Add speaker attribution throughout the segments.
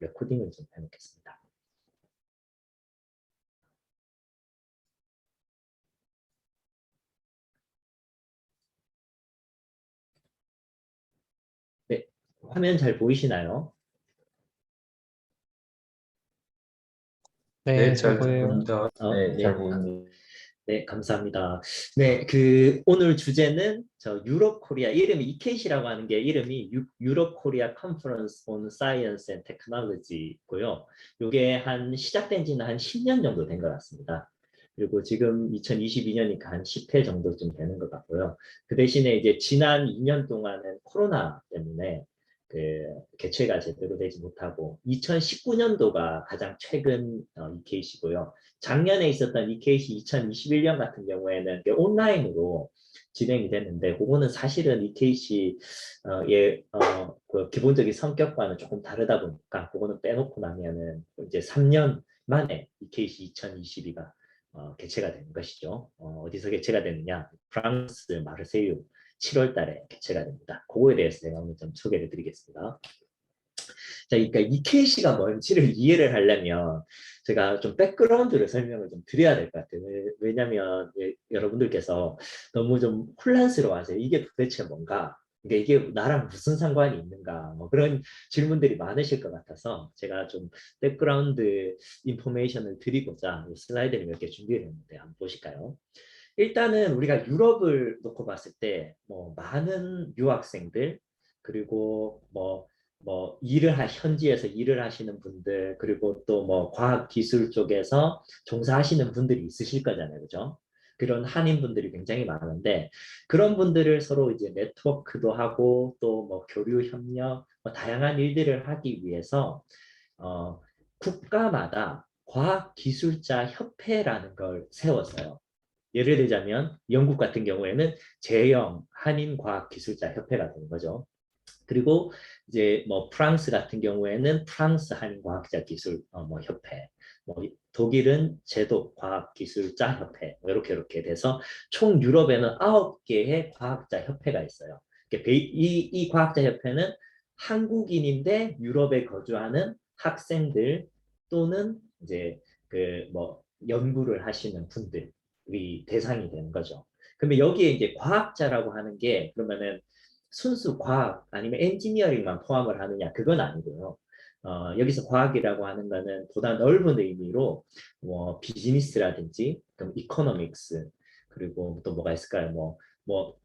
Speaker 1: 레코딩을 좀 해놓겠습니다. 네, 화면 잘 보이시나요?
Speaker 2: 네,
Speaker 3: 네,
Speaker 2: 잘
Speaker 3: 잘
Speaker 2: 보여요.
Speaker 3: 보입니다.
Speaker 1: 어,
Speaker 3: 네,
Speaker 1: 네.
Speaker 3: 잘 보입니다.
Speaker 1: 네, 감사합니다. 네, 그 오늘 주제는 저 유럽 코리아 이름이 이케이시라고 하는 게 이름이 유, 유럽 코리아 컨퍼런스 온 사이언스 앤 테크놀로지고요. 이게 한 시작된 지는 한 10년 정도 된 것 같습니다. 그리고 지금 2022년이니까 한 10회 정도쯤 되는 것 같고요. 그 대신에 이제 지난 2년 동안은 코로나 때문에 그 개최가 제대로 되지 못하고 2019년도가 가장 최근 어, EK시고요. 작년에 있었던 EKC 2021년 같은 경우에는 온라인으로 진행이 됐는데 그거는 사실은 EKC의 어, 그 기본적인 성격과는 조금 다르다 보니까 그거는 빼놓고 나면은 이제 3년 만에 EKC 2022가 어, 개최가 되는 것이죠. 어, 디서 개최가 되느냐? 프랑스 마르세유 7월 달에 개최가 됩니다. 그거에 대해서 제가 오늘 좀 소개를 드리겠습니다. 자, 그러니까 EKC가 뭔지를 이해를 하려면 제가 좀 백그라운드를 설명을 좀 드려야 될 것 같아요. 왜- 왜냐면 예, 여러분들께서 너무 좀 혼란스러워하세요. 이게 도대체 뭔가? 그러니까 이게 나랑 무슨 상관이 있는가? 뭐 그런 질문들이 많으실 것 같아서 제가 좀 백그라운드 인포메이션을 드리고자 이 슬라이드를 몇 개 준비를 했는데 한번 보실까요? 일단은 우리가 유럽을 놓고 봤을 때 뭐 많은 유학생들 그리고 뭐뭐 일을 하 현지에서 일을 하시는 분들 그리고 또 뭐 과학 기술 쪽에서 종사하시는 분들이 있으실 거잖아요, 그죠? 그런 한인 분들이 굉장히 많은데 그런 분들을 서로 이제 네트워크도 하고 또 뭐 교류 협력 뭐 다양한 일들을 하기 위해서 어, 국가마다 과학 기술자 협회라는 걸 세웠어요. 예를 들자면 영국 같은 경우에는 제영 한인 과학 기술자 협회가 되는 거죠. 그리고 이제 뭐 프랑스 같은 경우에는 프랑스 한인 과학자 기술 어, 뭐 협회, 뭐 독일은 제도 과학 기술자 협회 뭐 이렇게 이렇게 돼서 총 유럽에는 아홉 개의 과학자 협회가 있어요. 이, 이 과학자 협회는 한국인인데 유럽에 거주하는 학생들 또는 이제 그 뭐 연구를 하시는 분들 이 대상이 되는 거죠. 그러면 여기에 이제 과학자라고 하는 게 그러면은 순수 과학 아니면 엔지니어링만 포함을 하느냐 그건 아니고요. 어, 여기서 과학이라고 하는 거는 보다 넓은 의미로 뭐 비즈니스라든지 그럼 이코노믹스 그리고 또 뭐가 있을까요? 뭐뭐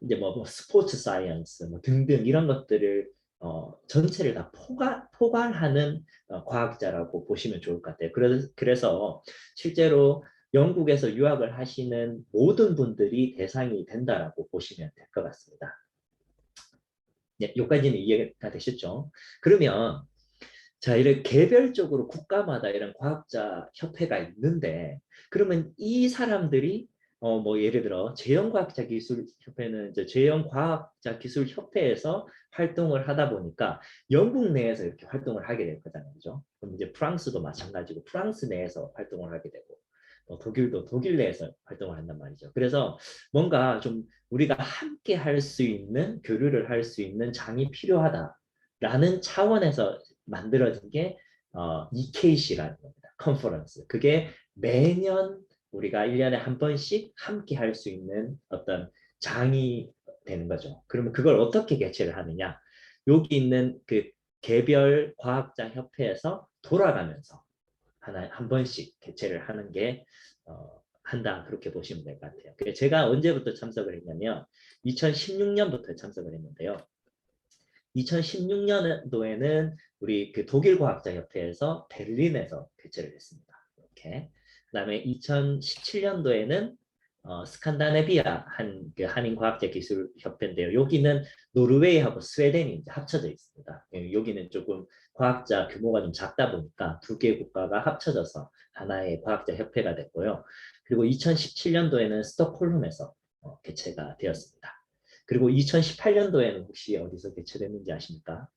Speaker 1: 이제 뭐, 뭐 스포츠 사이언스 뭐 등등 이런 것들을 어, 전체를 다 포괄, 포괄하는 어, 과학자라고 보시면 좋을 것 같아요. 그래서, 그래서 실제로 영국에서 유학을 하시는 모든 분들이 대상이 된다라고 보시면 될 것 같습니다. 네, 여기까지는 이해가 되셨죠? 그러면 자, 이렇게 개별적으로 국가마다 이런 과학자 협회가 있는데 그러면 이 사람들이 어 뭐 예를 들어 제형과학자 기술 협회는 이제 제형과학자 기술 협회에서 활동을 하다 보니까 영국 내에서 이렇게 활동을 하게 될 거잖아요, 그죠? 그럼 이제 프랑스도 마찬가지고 프랑스 내에서 활동을 하게 되고 뭐 독일도 독일 내에서 활동을 한단 말이죠. 그래서 뭔가 좀 우리가 함께 할 수 있는 교류를 할 수 있는 장이 필요하다라는 차원에서 만들어진 게 어, EKC라는 겁니다. 컨퍼런스. 그게 매년 우리가 1년에 한 번씩 함께 할 수 있는 어떤 장이 되는 거죠. 그러면 그걸 어떻게 개최를 하느냐? 여기 있는 그 개별 과학자 협회에서 돌아가면서 하나 한 번씩 개최를 하는 게 어, 한다 그렇게 보시면 될 것 같아요. 제가 언제부터 참석을 했냐면 2016년부터 참석을 했는데요. 2016년도에는 우리 그 독일 과학자 협회에서 베를린에서 개최를 했습니다. 이렇게. 그다음에 2017년도에는 어, 스칸다네비아 한 그 한인 과학자 기술 협회인데요. 여기는 노르웨이하고 스웨덴이 합쳐져 있습니다. 예, 여기는 조금 과학자 규모가 좀 작다 보니까 두개 국가가 합쳐져서 하나의 과학자 협회가 됐고요. 그리고 2017년도에는 스톡홀름에서 어, 개최가 되었습니다. 그리고 2018년도에는 혹시 어디서 개최됐는지 아십니까?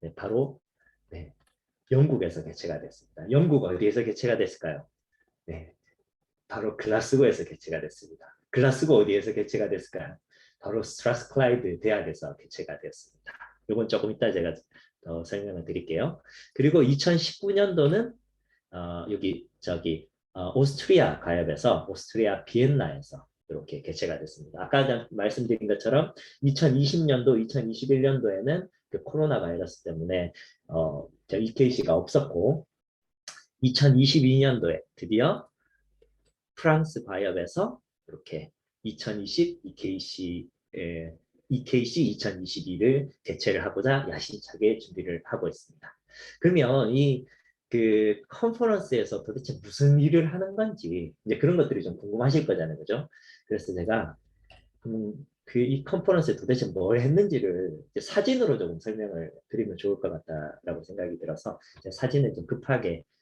Speaker 1: 네, 바로 네, 영국에서 개최가 됐습니다. 영국 어디에서 개최가 됐을까요? 네, 바로 글라스고에서 개최가 됐습니다. 글라스고 어디에서 개최가 됐을까요? 바로 스트라스클라이드 대학에서 개최가 되었습니다. 이건 조금 이따 제가 더 설명을 드릴게요. 그리고 2019년도는 어, 여기 저기 어, 오스트리아 가협에서 오스트리아 비엔나에서 이렇게 개최가 됐습니다. 아까 말씀드린 것처럼 2020년도, 2021년도에는 그 코로나 바이러스 때문에 어, 저 EKC가 없었고 2022년도에 드디어 프랑스 바이업에서 이렇게 2020 EKC 에, EKC 2022를 개최를 하고자 야심차게 준비를 하고 있습니다. 그러면 이 그 컨퍼런스에서 도대체 무슨 일을 하는 건지 이제 그런 것들이 좀 궁금하실 거잖아요, 그죠? 그래서 제가 음, 그이 컨퍼런스에 도대체 뭘 했는지를 이제 사진으로 조금 설명을 드리면 좋을 것 같다라고 생각이 들어서 사진을 좀 급하게 좀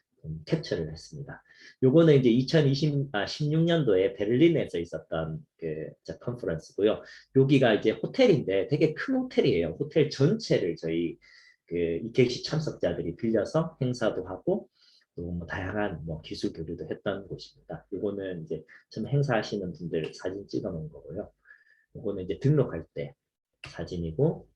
Speaker 1: 캡처를 했습니다. 요거는 이제 2020, 아, 16년도에 베를린에서 있었던 그 컨퍼런스고요. 여기가 이제 호텔인데 되게 큰 호텔이에요. 호텔 전체를 저희 그 EKC 참석자들이 빌려서 행사도 하고 또뭐 다양한 뭐 기술 교류도 했던 곳입니다. 요거는 이제 처음 행사하시는 분들 사진 찍어 놓은 거고요. 요거는 이제 등록할 때 사진이고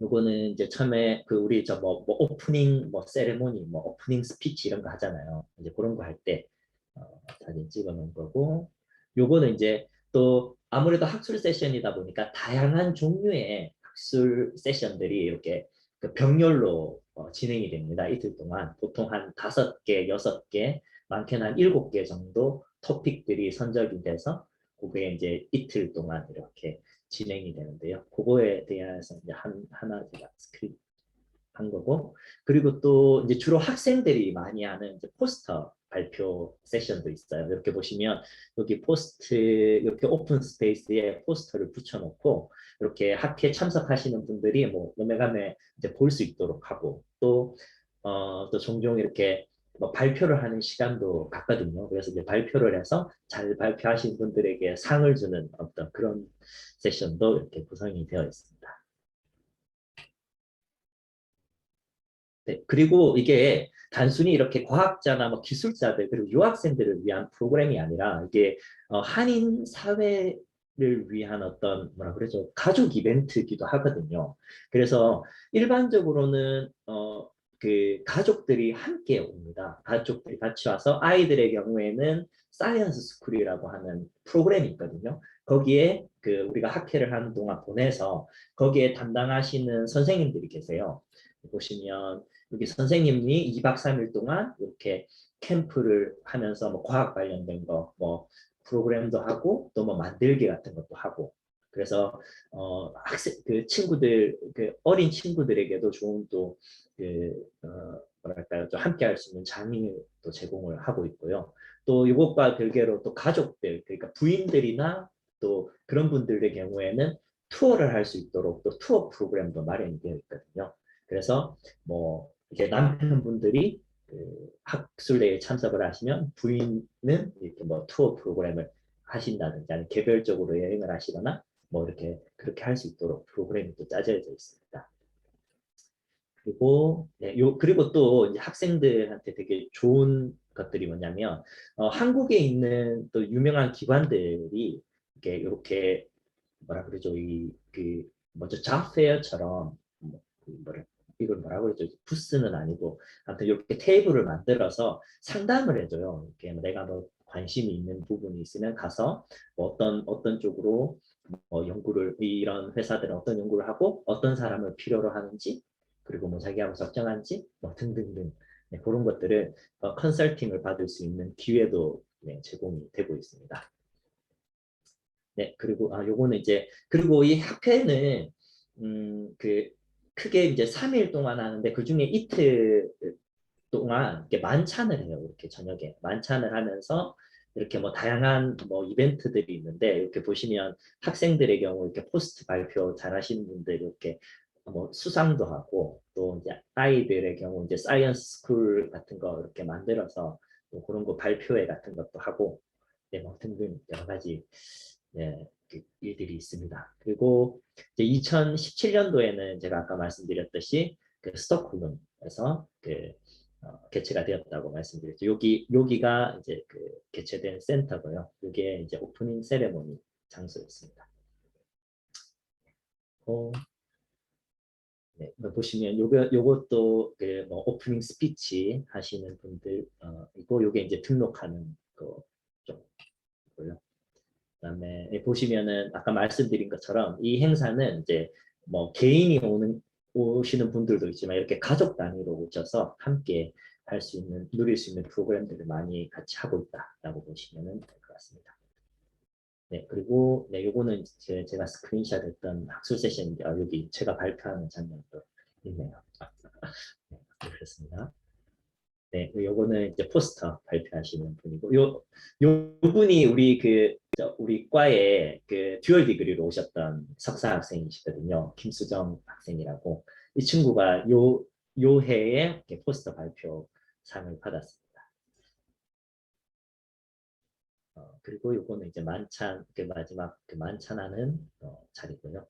Speaker 1: 요거는 이제 처음에 그 우리 저뭐 뭐 오프닝 뭐 세레모니 뭐 오프닝 스피치 이런 거 하잖아요. 이제 그런 거 할때 어, 사진 찍어 놓은 거고 요거는 이제 또 아무래도 학술 세션이다 보니까 다양한 종류의 학술 세션들이 이렇게 그 병렬로 어, 진행이 됩니다. 이틀 동안 보통 한 다섯 개, 여섯 개, 많게는 한 일곱 개 정도 토픽들이 선적이 돼서 그게 이제 이틀 동안 이렇게 진행이 되는데요. 그거에 대해서 이제 한, 하나 제가 스크립트 한 거고 그리고 또 이제 주로 학생들이 많이 하는 포스터 발표 세션도 있어요. 이렇게 보시면 여기 포스트 이렇게 오픈 스페이스에 포스터를 붙여놓고 이렇게 학회 참석하시는 분들이 뭐 노매감에 이제 볼 수 있도록 하고 또 어, 또 종종 이렇게 뭐 발표를 하는 시간도 갖거든요. 그래서 이제 발표를 해서 잘 발표하신 분들에게 상을 주는 어떤 그런 세션도 이렇게 구성이 되어 있습니다. 네, 그리고 이게 단순히 이렇게 과학자나 뭐 기술자들 그리고 유학생들을 위한 프로그램이 아니라 이게 어, 한인 사회 를 위한 어떤 뭐라 그러죠 가족 이벤트기도 하거든요. 그래서 일반적으로는 어, 그 가족들이 함께 옵니다. 가족들이 같이 와서 아이들의 경우에는 사이언스 스쿨이라고 하는 프로그램이 있거든요. 거기에 그 우리가 학회를 하는 동안 보내서 거기에 담당하시는 선생님들이 계세요. 보시면 여기 선생님이 2박 3일 동안 이렇게 캠프를 하면서 뭐 과학 관련된 거, 뭐 프로그램도 하고 또 뭐 만들기 같은 것도 하고 그래서 어 학생 그 친구들 그 어린 친구들에게도 좋은 또그 어, 뭐랄까요 좀 함께 할 수 있는 장을 또 제공을 하고 있고요. 또 이것과 별개로 또 가족들 그러니까 부인들이나 또 그런 분들의 경우에는 투어를 할 수 있도록 또 투어 프로그램도 마련이 되어 있거든요. 그래서 뭐 이제 남편분들이 그 학술대회에 참석을 하시면 부인은 이렇게 뭐 투어 프로그램을 하신다든지 아니면 개별적으로 여행을 하시거나 뭐 이렇게 그렇게 할 수 있도록 프로그램이 또 짜져져 있습니다. 그리고 네, 요 그리고 또 학생들한테 되게 좋은 것들이 뭐냐면 어, 한국에 있는 또 유명한 기관들이 이렇게 이렇게 뭐라 그러죠 이그 먼저 잡페어처럼 뭐, 그 뭐라 이걸 뭐라고 그러죠? 부스는 아니고 아무튼 이렇게 테이블을 만들어서 상담을 해줘요. 이렇게 뭐 내가 뭐 관심이 있는 부분이 있으면 가서 뭐 어떤 어떤 쪽으로 뭐 연구를 이런 회사들은 어떤 연구를 하고 어떤 사람을 필요로 하는지 그리고 뭐 자기하고 적정한지 뭐 등등등 네, 그런 것들을 어, 컨설팅을 받을 수 있는 기회도 네, 제공이 되고 있습니다. 네 그리고 아 요거는 이제 그리고 이 학회는 음그 크게 이제 3일 동안 하는데 그 중에 이틀 동안 이렇게 만찬을 해요. 이렇게 저녁에 만찬을 하면서 이렇게 뭐 다양한 뭐 이벤트들이 있는데 이렇게 보시면 학생들의 경우 이렇게 포스트 발표 잘하시는 분들 이렇게 뭐 수상도 하고 또 이제 아이들의 경우 이제 사이언스 스쿨 같은 거 이렇게 만들어서 뭐 그런 거 발표회 같은 것도 하고 네, 뭐 등등 여러 가지 네, 그 일들이 있습니다. 그리고 이제 2017년도에는 제가 아까 말씀드렸듯이 그 스톡홀름에서 그 어, 개최가 되었다고 말씀드렸죠. 여기 여기가 이제 그 개최된 센터고요. 이게 이제 오프닝 세레모니 장소였습니다. 어, 네, 뭐 보시면 요거 요것도 그 뭐 오프닝 스피치 하시는 분들 어, 이고 요게 이제 등록하는 거쪽고요. 그다음에 예, 보시면은 아까 말씀드린 것처럼 이 행사는 이제 뭐 개인이 오는 오시는 분들도 있지만 이렇게 가족 단위로 오셔서 함께 할 수 있는 누릴 수 있는 프로그램들을 많이 같이 하고 있다라고 보시면 될 것 같습니다. 네 그리고 네 요거는 제, 제가 스크린샷 했던 학술 세션인데 아, 여기 제가 발표하는 장면도 있네요. 네, 그렇습니다. 네, 요거는 이제 포스터 발표하시는 분이고 요, 요 분이 우리 그 저, 우리 과에 그 듀얼 디그리로 오셨던 석사 학생이시거든요. 김수정 학생이라고 이 친구가 요, 요 해에 포스터 발표 상을 받았습니다. 어, 그리고 요거는 이제 만찬 그 마지막 그 만찬하는 어, 자리고요.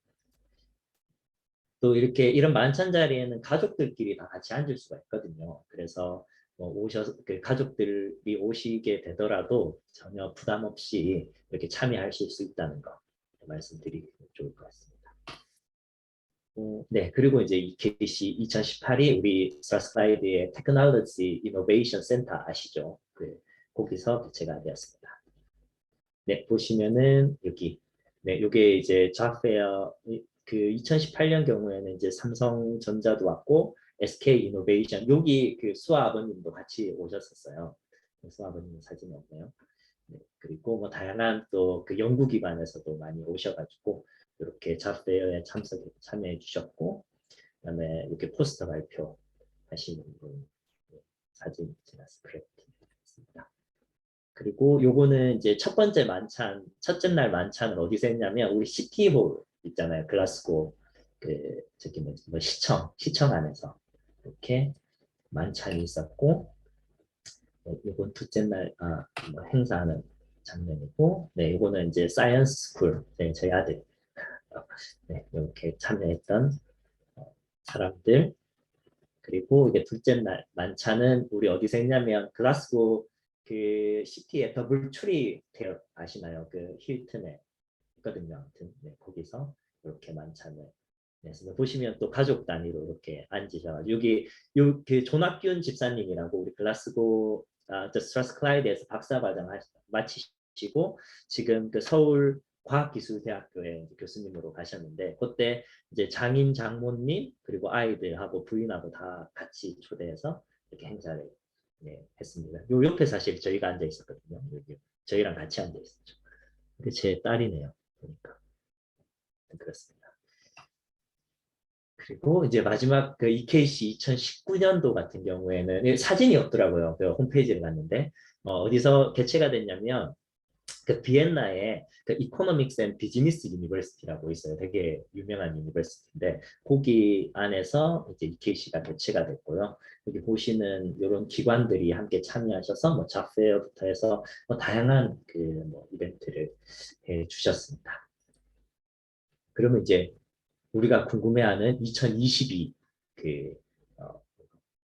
Speaker 1: 또 이렇게 이런 만찬 자리에는 가족들끼리 다 같이 앉을 수가 있거든요. 그래서 뭐 오셔서 그 가족들이 오시게 되더라도 전혀 부담 없이 이렇게 참여하실 수 있다는 거 말씀드리기 좋을 것 같습니다. 어, 네, 그리고 이제 EKC 2018이 우리 스트라스라이드의 테크놀로지 이노베이션 센터 아시죠? 그 거기서 개최가 되었습니다. 네, 보시면은 여기 네, 요게 이제 자페어 그 2018년 경우에는 이제 삼성전자도 왔고 SK 이노베이션 여기 그 수아 아버님도 같이 오셨었어요. 수아 아버님 사진이 없네요. 네, 그리고 뭐 다양한 또 그 연구기관에서도 많이 오셔가지고 이렇게 자페어에 참석 참여해 주셨고 그다음에 이렇게 포스터 발표 하시는 분 네, 사진 제가 스크립트 했습니다. 그리고 요거는 이제 첫 번째 만찬 첫째 날 만찬을 어디서 했냐면 우리 시티홀 있잖아요 글라스고 그 저기 뭐, 뭐 시청 시청 안에서 이렇게 만찬이 있었고 네, 이건 둘째 날 아, 뭐 행사하는 장면이고 네 이거는 이제 사이언스 스쿨 네, 저희 아들 네, 이렇게 참여했던 어, 사람들 그리고 이게 둘째 날 만찬은 우리 어디서 했냐면 글라스고 그 시티의 더블 트리 대역 아시나요? 그 힐튼에 있거든요. 아무튼 네, 거기서 이렇게 만찬을 네, 그래서 보시면 또 가족 단위로 이렇게 앉으셔가지고 여기 요그 조낙균 집사님이라고 우리 글라스고 아, 저 스트라스클라이드에서 박사 과정 하시- 마치시고 지금 그 서울 과학기술대학교에 교수님으로 가셨는데 그때 이제 장인 장모님 그리고 아이들하고 부인하고 다 같이 초대해서 이렇게 행사를 네, 했습니다. 요 옆에 사실 저희가 앉아 있었거든요. 여기 저희랑 같이 앉아 있었죠. 제 딸이네요. 보니까 그렇습니다. 그리고 이제 마지막 그 EKC 2019년도 같은 경우에는 이 사진이 없더라고요. 그 홈페이지를 갔는데 어, 디서 개최가 됐냐면 그 비엔나에 그 이코노믹스 앤 비즈니스 유니버시티라고 있어요. 되게 유명한 유니버시티인데 거기 안에서 이제 EKC가 개최가 됐고요. 여기 보시는 이런 기관들이 함께 참여하셔서 뭐 자페어부터 해서 뭐 다양한 그 뭐 이벤트를 해 주셨습니다. 그러면 이제 우리가 궁금해하는 2022 그 어,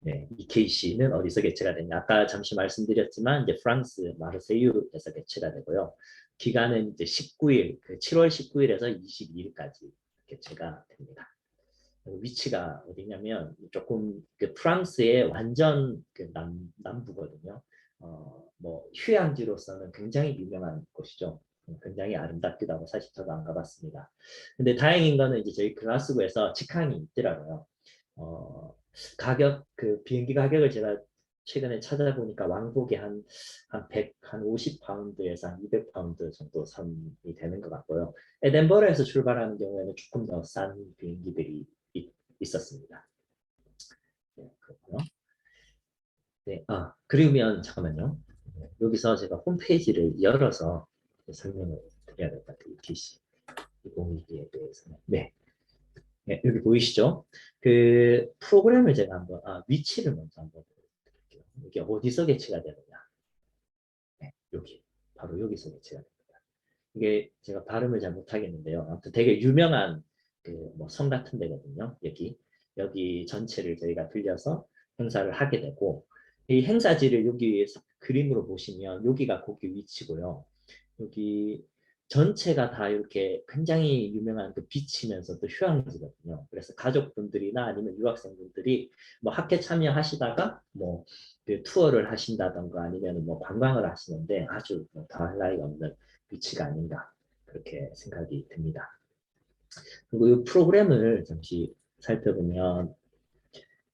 Speaker 1: 네, EKC는 어디서 개최가 되냐? 아까 잠시 말씀드렸지만 이제 프랑스 마르세유에서 개최가 되고요. 기간은 이제 19일, 그 7월 19일에서 22일까지 개최가 됩니다. 위치가 어디냐면 조금 그 프랑스의 완전 그 남, 남부거든요. 어, 뭐 휴양지로서는 굉장히 유명한 곳이죠. 굉장히 아름답기도 하고 사실 저도 안 가봤습니다. 근데 다행인 거는 이제 저희 글라스고에서 직항이 있더라고요. 어, 가격 그 비행기 가격을 제가 최근에 찾아보니까 왕복이 한, 한 100, 한 50파운드에서 한 200파운드 정도 선이 되는 것 같고요. 에덴버러에서 출발하는 경우에는 조금 더 싼 비행기들이 있, 있었습니다. 네, 그렇고요. 네, 아, 그러면 잠깐만요. 네, 여기서 제가 홈페이지를 열어서 설명을 드려야 될 것 같아요. ETC 2022에 대해서는. 네. 네, 여기 보이시죠? 그 프로그램을 제가 한번 아, 위치를 먼저 한번 보여드릴게요. 이게 어디서 개최가 되느냐? 네, 여기 바로 여기서 개최가 됩니다. 이게 제가 발음을 잘 못하겠는데요. 아무튼 되게 유명한 그뭐성 같은 데거든요. 여기 여기 전체를 저희가 들려서 행사를 하게 되고 이 행사지를 여기 그림으로 보시면 여기가 거기 위치고요. 여기 전체가 다 이렇게 굉장히 유명한 그 비치면서도 휴양지거든요. 그래서 가족분들이나 아니면 유학생분들이 뭐 학회 참여하시다가 뭐 그 투어를 하신다던가 아니면 뭐 관광을 하시는데 아주 뭐 더할 나위가 없는 위치가 아닌가 그렇게 생각이 듭니다. 그리고 이 프로그램을 잠시 살펴보면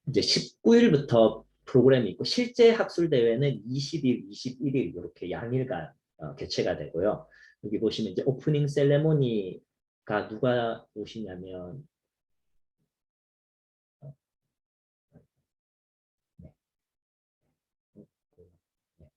Speaker 1: 이제 19일부터 프로그램이 있고 실제 학술 대회는 20일, 21일 이렇게 양일간 어, 개최가 되고요. 여기 보시면 이제 오프닝 셀레모니가 누가 오시냐면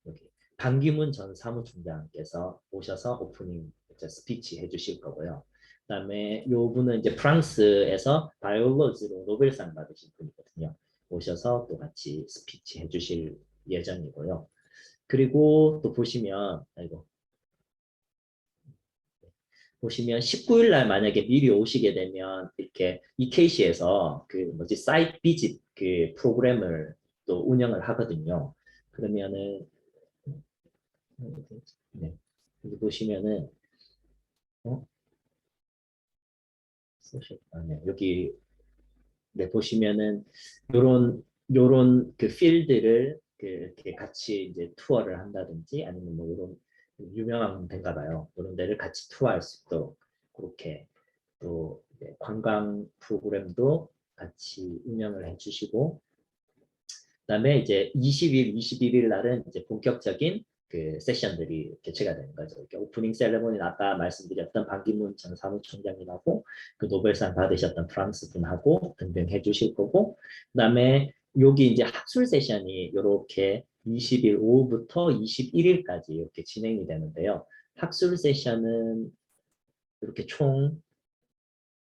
Speaker 1: 여기 반기문 전 사무총장께서 오셔서 오프닝 스피치 해주실 거고요. 그다음에 요 분은 이제 프랑스에서 바이올로지로 노벨상 받으신 분이거든요. 오셔서 또 같이 스피치 해주실 예정이고요. 그리고 또 보시면 아이고 보시면 19일 날 만약에 미리 오시게 되면 이렇게 EKC에서 그 뭐지 사이트 비짓 그 프로그램을 또 운영을 하거든요. 그러면은 네. 여기 보시면은 어? 아, 네. 여기 네 보시면은 요런 요런 그 필드를 그 이렇게 같이 이제 투어를 한다든지 아니면 뭐 이런 유명한 데인가 봐요. 그런 데를 같이 투어할 수 있도록 그렇게 또 관광 프로그램도 같이 운영을 해주시고 그다음에 이제 20일, 21일 날은 이제 본격적인 그 세션들이 개최가 되는 거죠. 오프닝 셀레모니는 아까 말씀드렸던 반기문 전 사무총장님하고 그 노벨상 받으셨던 프랑스 분하고 등등 해주실 거고 그다음에 여기 이제 학술 세션이 이렇게 20일 오후부터 21일까지 이렇게 진행이 되는데요. 학술 세션은 이렇게 총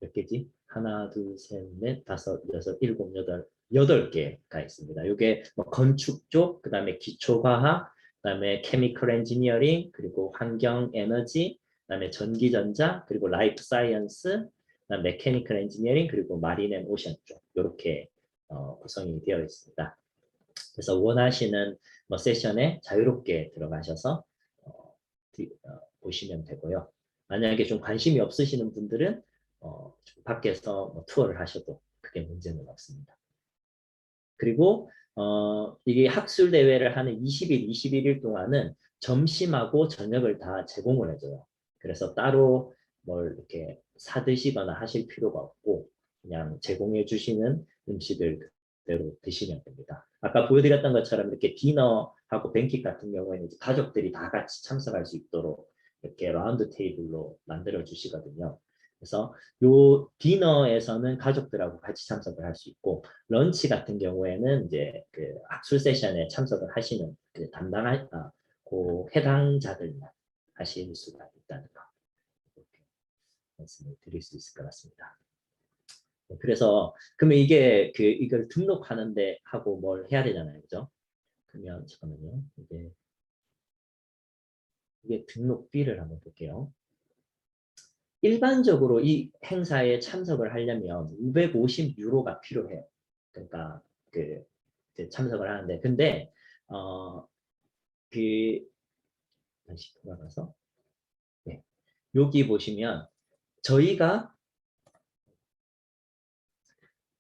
Speaker 1: 몇 개지? 하나, 둘, 셋, 넷, 다섯, 여섯, 일곱, 여덟, 여덟 개가 있습니다. 이게 뭐 건축 쪽, 그 다음에 기초과학, 그 다음에 케미컬 엔지니어링, 그리고 환경 에너지, 그 다음에 전기전자, 그리고 라이프 사이언스, 그다음 메케니컬 엔지니어링, 그리고 마린 앤 오션 쪽 이렇게 어, 구성이 되어 있습니다. 그래서 원하시는 뭐 세션에 자유롭게 들어가셔서 어, 디, 어, 보시면 되고요. 만약에 좀 관심이 없으시는 분들은 어, 좀 밖에서 뭐 투어를 하셔도 크게 문제는 없습니다. 그리고 어, 이게 학술 대회를 하는 20일, 21일 동안은 점심하고 저녁을 다 제공을 해줘요. 그래서 따로 뭘 이렇게 사드시거나 하실 필요가 없고 그냥 제공해 주시는 음식을 그대로 드시면 됩니다. 아까 보여드렸던 것처럼 이렇게 디너하고 뱅킷 같은 경우에는 가족들이 다 같이 참석할 수 있도록 이렇게 라운드 테이블로 만들어 주시거든요. 그래서 요 디너에서는 가족들하고 같이 참석을 할 수 있고 런치 같은 경우에는 이제 그 학술 세션에 참석을 하시는 그 담당할 아, 그 해당자들만 하실 수가 있다는 거 이렇게 말씀을 드릴 수 있을 것 같습니다. 네, 그래서 그러면 이게 그 이걸 등록하는데 하고 뭘 해야 되잖아요, 그죠? 그러면 잠깐만요, 이게 이게 등록비를 한번 볼게요. 일반적으로 이 행사에 참석을 하려면 550유로가 필요해요. 그러니까 그 참석을 하는데 근데 어그 다시 돌아가서 네. 여기 보시면 저희가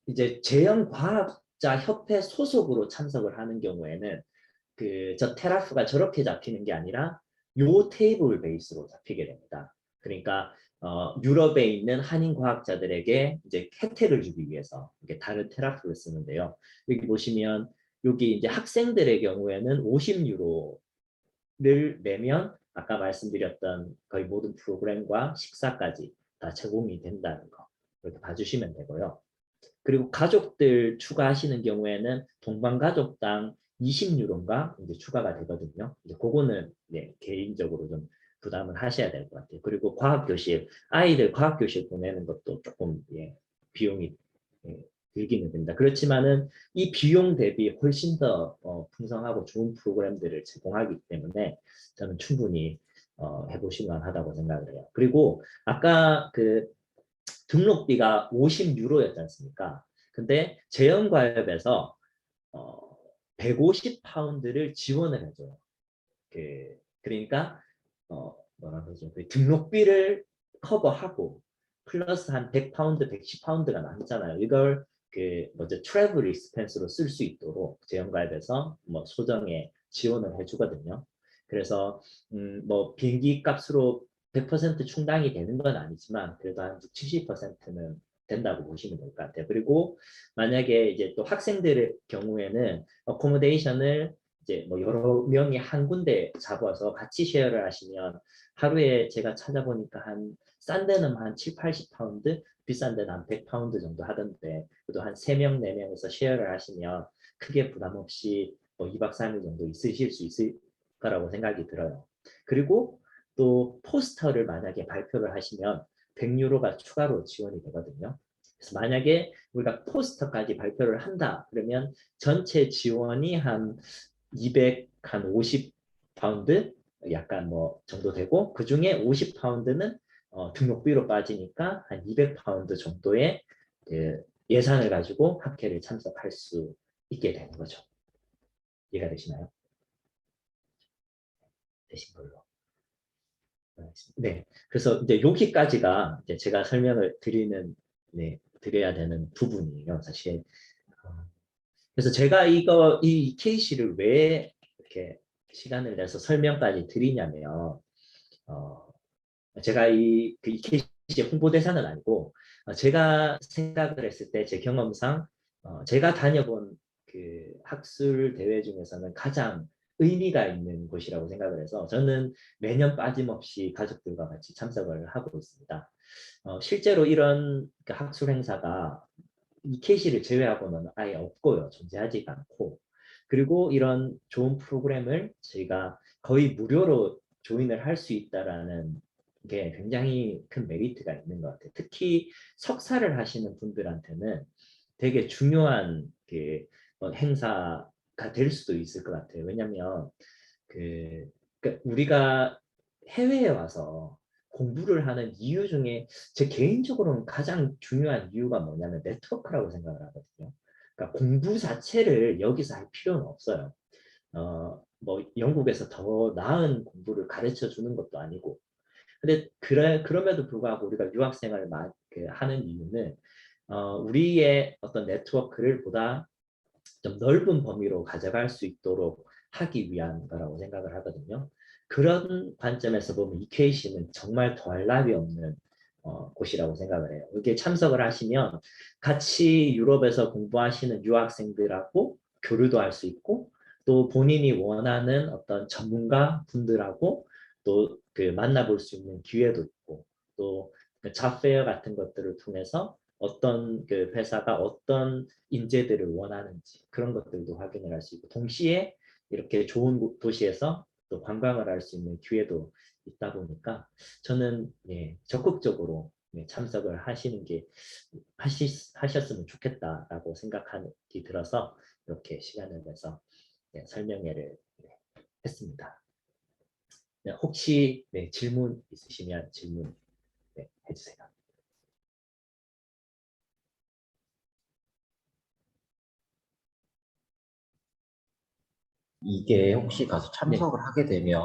Speaker 1: 이제 재형과학자 협회 소속으로 참석을 하는 경우에는 그 저 테라프가 저렇게 잡히는 게 아니라 요 테이블 베이스로 잡히게 됩니다. 그러니까 어, 유럽에 있는 한인 과학자들에게 이제 혜택을 주기 위해서 이게 다른 테라프를 쓰는데요. 여기 보시면 여기 이제 학생들의 경우에는 50유로를 내면 아까 말씀드렸던 거의 모든 프로그램과 식사까지 다 제공이 된다는 거 이렇게 봐주시면 되고요. 그리고 가족들 추가하시는 경우에는 동반 가족당 20유로인가 이제 추가가 되거든요. 이제 그거는 네, 개인적으로 좀 부담을 하셔야 될 것 같아요. 그리고 과학교실, 아이들 과학교실 보내는 것도 조금 예, 비용이 예, 들기는 됩니다. 그렇지만은 이 비용 대비 훨씬 더 어, 풍성하고 좋은 프로그램들을 제공하기 때문에 저는 충분히 어, 해보실 만하다고 생각을 해요. 그리고 아까 그 등록비가 50유로였지 않습니까? 근데 재연과협에서 어, 150파운드를 지원을 해줘요. 그, 그러니까 어, 뭐라 그러죠? 그 등록비를 커버하고 플러스 한 100파운드, 110파운드가 남잖아요. 이걸 그 뭐죠? 트래블 익스펜스로 쓸 수 있도록 재형가입에서 뭐 소정에 지원을 해주거든요. 그래서 음, 뭐 비행기 값으로 100% 충당이 되는 건 아니지만 그래도 한 60, 70%는 된다고 보시면 될 것 같아요. 그리고 만약에 이제 또 학생들의 경우에는 어코모데이션을 이제 뭐 여러 명이 한 군데 잡아서 같이 쉐어를 하시면 하루에 제가 찾아보니까 한 싼 데는 한 7, 80파운드, 비싼 데는 한 100파운드 정도 하던데 그래도 한 3명, 4명에서 쉐어를 하시면 크게 부담 없이 뭐 2박 3일 정도 있으실 수 있을 거라고 생각이 들어요. 그리고 또 포스터를 만약에 발표를 하시면 100유로가 추가로 지원이 되거든요. 그래서 만약에 우리가 포스터까지 발표를 한다 그러면 전체 지원이 한 200, 한 50 파운드 약간 뭐 정도 되고 그 중에 50 파운드는 어, 등록비로 빠지니까 한 200 파운드 정도의 그 예산을 가지고 학회를 참석할 수 있게 되는 거죠. 이해가 되시나요? 되신 걸로. 네, 그래서 이제 여기까지가 이제 제가 설명을 드리는 네, 드려야 되는 부분이에요, 사실. 어, 그래서 제가 이거 이 케이스를 왜 이렇게 시간을 내서 설명까지 드리냐면, 어, 제가 이, 그 이 케이스의 홍보대사는 아니고, 어, 제가 생각을 했을 때 제 경험상, 어, 제가 다녀본 그 학술 대회 중에서는 가장 의미가 있는 곳이라고 생각을 해서 저는 매년 빠짐없이 가족들과 같이 참석을 하고 있습니다. 어, 실제로 이런 그 학술 행사가 이 케이시를 제외하고는 아예 없고요. 존재하지가 않고 그리고 이런 좋은 프로그램을 저희가 거의 무료로 조인을 할 수 있다라는 게 굉장히 큰 메리트가 있는 것 같아요. 특히 석사를 하시는 분들한테는 되게 중요한 그 행사 가될 수도 있을 것 같아요. 왜냐하면 그 그러니까 우리가 해외에 와서 공부를 하는 이유 중에 제 개인적으로는 가장 중요한 이유가 뭐냐면 네트워크라고 생각을 하거든요. 그러니까 공부 자체를 여기서 할 필요는 없어요. 어, 뭐 영국에서 더 나은 공부를 가르쳐 주는 것도 아니고. 근데 그래 그럼에도 불구하고 우리가 유학생활을 그 하는 이유는 어, 우리의 어떤 네트워크를 보다 좀 넓은 범위로 가져갈 수 있도록 하기 위한 거라고 생각을 하거든요. 그런 관점에서 보면 EKC는 정말 더할 나위 없는 어, 곳이라고 생각을 해요. 이게 참석을 하시면 같이 유럽에서 공부하시는 유학생들하고 교류도 할 수 있고 또 본인이 원하는 어떤 전문가 분들하고 또 그 만나볼 수 있는 기회도 있고 또 자페어 같은 것들을 통해서 어떤 그 회사가 어떤 인재들을 원하는지 그런 것들도 확인을 할 수 있고 동시에 이렇게 좋은 도시에서 또 관광을 할 수 있는 기회도 있다 보니까 저는 예, 적극적으로 예, 참석을 하시는 게 하시, 하셨으면 좋겠다라고 생각이 들어서 이렇게 시간을 내서 예, 설명회를 예, 했습니다. 네, 혹시 네, 질문 있으시면 질문 네, 해주세요.
Speaker 2: 이게 혹시 가서 참석을 하게 되면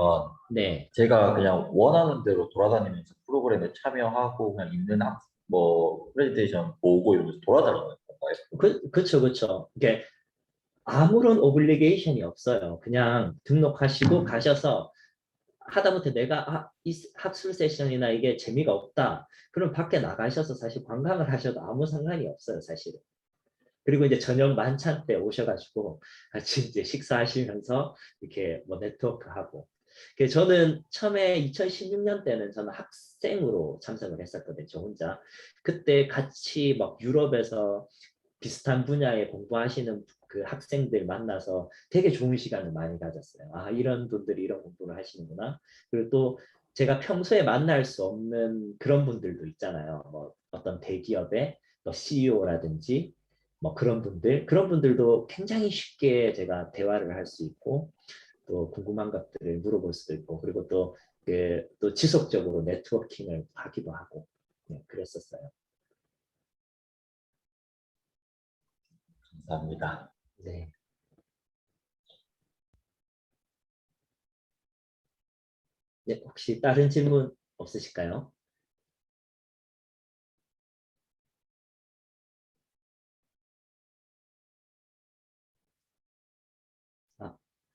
Speaker 1: 네,
Speaker 2: 제가 그냥 원하는 대로 돌아다니면서 프로그램에 참여하고 그냥 있는 학, 뭐 프레젠테이션 보고 이러면서 돌아다니는 건가요?
Speaker 1: 그, 그쵸, 그쵸. 이게 아무런 오블리게이션이 없어요. 그냥 등록하시고 가셔서 하다못해 내가 아, 이 학술 세션이나 이게 재미가 없다. 그럼 밖에 나가셔서 사실 관광을 하셔도 아무 상관이 없어요, 사실은. 그리고 이제 저녁 만찬 때 오셔가지고 같이 이제 식사하시면서 이렇게 뭐 네트워크하고. 저는 처음에 2016년 때는 저는 학생으로 참석을 했었거든요, 저 혼자. 그때 같이 막 유럽에서 비슷한 분야에 공부하시는 그 학생들 만나서 되게 좋은 시간을 많이 가졌어요. 아, 이런 분들이 이런 공부를 하시는구나. 그리고 또 제가 평소에 만날 수 없는 그런 분들도 있잖아요. 뭐 어떤 대기업의 뭐 CEO라든지 뭐 그런 분들, 그런 분들도 굉장히 쉽게 제가 대화를 할 수 있고 또 궁금한 것들을 물어볼 수도 있고 그리고 또, 그, 또 지속적으로 네트워킹을 하기도 하고 네, 그랬었어요.
Speaker 2: 감사합니다.
Speaker 1: 네. 네, 혹시 다른 질문 없으실까요?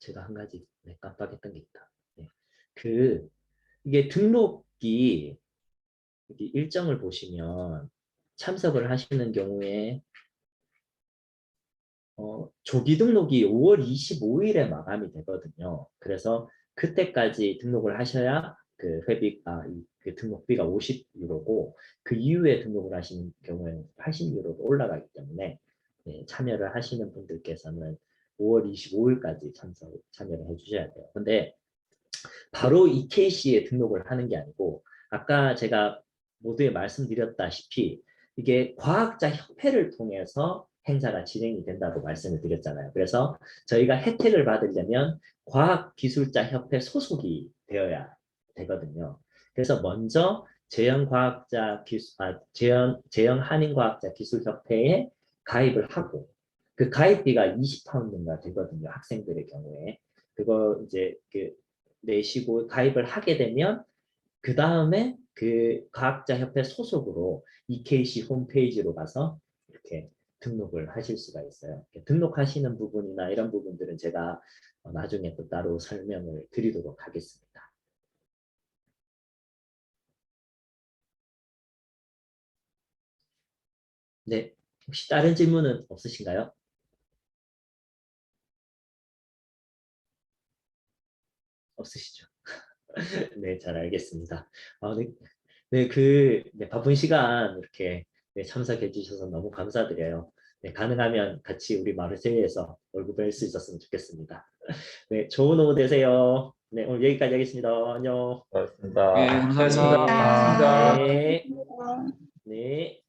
Speaker 1: 제가 한 가지 네, 깜빡했던 게 있다. 네. 그 이게 등록이 일정을 보시면 참석을 하시는 경우에 어, 조기 등록이 5월 25일에 마감이 되거든요. 그래서 그때까지 등록을 하셔야 그 회비 아, 이- 그 등록비가 50유로고 그 이후에 등록을 하시는 경우에는 80유로로 올라가기 때문에 네, 참여를 하시는 분들께서는 5월 25일까지 참석 참여를 해주셔야 돼요. 근데 바로 EKC에 등록을 하는 게 아니고 아까 제가 모두에 말씀드렸다시피 이게 과학자 협회를 통해서 행사가 진행이 된다고 말씀을 드렸잖아요. 그래서 저희가 혜택을 받으려면 과학기술자 협회 소속이 되어야 되거든요. 그래서 먼저 재영과학자 기술, 아, 재영, 재영 한인과학자 기술협회에 가입을 하고 그 가입비가 20파운드인가 되거든요. 학생들의 경우에. 그거 이제 그 내시고 가입을 하게 되면 그 다음에 그 과학자 협회 소속으로 EKC 홈페이지로 가서 이렇게 등록을 하실 수가 있어요. 등록하시는 부분이나 이런 부분들은 제가 어, 나중에 또 따로 설명을 드리도록 하겠습니다. 네, 혹시 다른 질문은 없으신가요? 없으시죠? 네, 잘 알겠습니다. 아, 네, 네, 그 네, 바쁜 시간 이렇게 네, 참석해 주셔서 너무 감사드려요. 네, 가능하면 같이 우리 마르세유에서 얼굴 뵐 수 있었으면 좋겠습니다. 네, 좋은 오후 되세요. 네, 오늘 여기까지 하겠습니다. 안녕.
Speaker 2: 고맙습니다.
Speaker 3: 네, 감사합니다.
Speaker 1: 네. 네.